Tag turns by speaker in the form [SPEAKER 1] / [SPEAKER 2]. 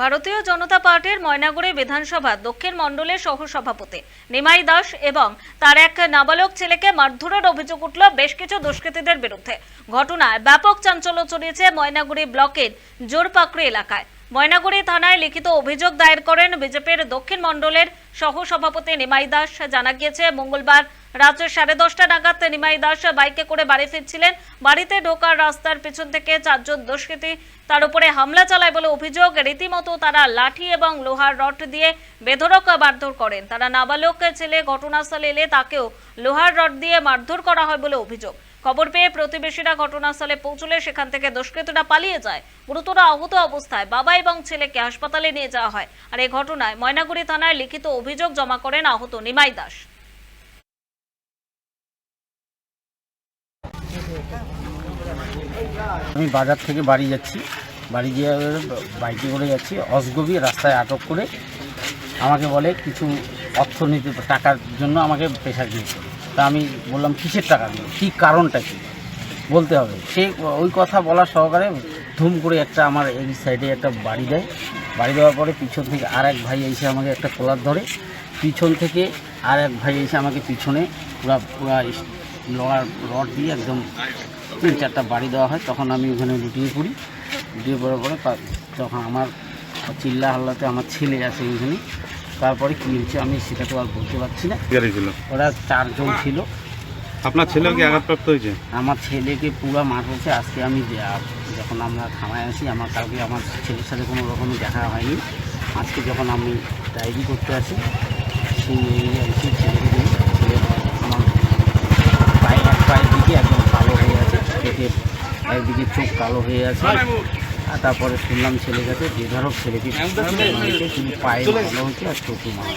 [SPEAKER 1] ভারতীয় জনতা পার্টির ময়নাগুড়ি বিধানসভা দক্ষিণ মণ্ডলের সহসভাপতি নিমাই দাস এবং তার এক নাবালক ছেলেকে মারধরের অভিযোগ উঠল বেশ কিছু দুষ্কৃতীদের বিরুদ্ধে। ঘটনায় ব্যাপক চাঞ্চল্য ছড়িয়েছে ময়নাগুড়ি ব্লকের জোরপাকড়ি এলাকায়। ময়নাগুড়ি থানায় লিখিত অভিযোগ দায়ের করেন বিজেপির দক্ষিণ মণ্ডলের সহসভাপতি নিমাই দাস জানা গিয়েছে, মঙ্গলবার রাত সাড়ে দশটা নাগাদ নিমাই দাস বাইকে করে বাড়ি ফিরছিলেন। বাড়িতে ঢোকার রাস্তার পেছন থেকে চারজন দুষ্কৃতী তার উপরে হামলা চালায় বলে অভিযোগ। রীতিমতো তারা লাঠি এবং লোহার রড দিয়ে বেধরক মারধর করেন। তারা নাবালক ছেলে ঘটনাস্থলে এলে তাকেও লোহার রড দিয়ে মারধর করা হয় বলে অভিযোগ। খবর পেয়ে প্রতিবেশীরা ঘটনাস্থলে পৌঁছলে সেখান থেকে দুষ্কৃতীরা পালিয়ে যায়। গুরুতর আহত অবস্থায় বাবা এবং ছেলেকে হাসপাতালে নিয়ে যাওয়া হয়। আর এই ঘটনায় ময়নাগুড়ি থানায় লিখিত অভিযোগ জমা করেন আহত নিমাই দাস।
[SPEAKER 2] আমি বাজার থেকে বাড়ি যাচ্ছি। বাড়ি গিয়ে বাইকে করে যাচ্ছি। অসগবি রাস্তায় আটক করে আমাকে বলে কিছু অর্থনীতি টাকার জন্য আমাকে প্রেশার দিয়েছে। তা আমি বললাম, কিসের টাকা দিল কী কারণটা কী? বলতে হবে। সে ওই কথা বলার সহকারে ধুম করে একটা আমার এই সাইডে একটা বাড়ি দেয়। বাড়ি দেওয়ার পরে পিছন থেকে আর এক ভাই এসে আমাকে একটা কলার ধরে। পিছন থেকে আর এক ভাই এসে আমাকে পিছনে পুরা পুরা লোহার রড দিয়ে একদম তিন চারটা বাড়ি দেওয়া হয়। তখন আমি ওখানে লুটিয়ে পড়ি। লুটিয়ে পড়ার পরে তখন আমার চিল্লা হাল্লাতে আমার ছেলে আছে ওইখানে তারপরে কী হয়েছে আমি সেটা তো আর বলতে পারছি না। ওরা চারজন ছিল।
[SPEAKER 3] আপনার ছেলেও কি আঘাতপ্রাপ্ত হয়েছে?
[SPEAKER 2] আমার ছেলেকে পুরো মার হচ্ছে আজকে আমি যখন আমরা থানায় আসি, আমার কালকে আমার ছেলের সাথে কোনো রকমই দেখা হয়নি। আজকে যখন আমি ডায়েরি করতে আসি, সেই ছেলে আমার পায়ে পায়ের দিকে একদম কালো হয়ে আছে পেটে একদিকে চোখ কালো হয়ে আছে। আর তারপরে শুনলাম ছেলে কাছে যে, ধরো শুধু পায়ে ভালো হচ্ছে আর চোখে মারা।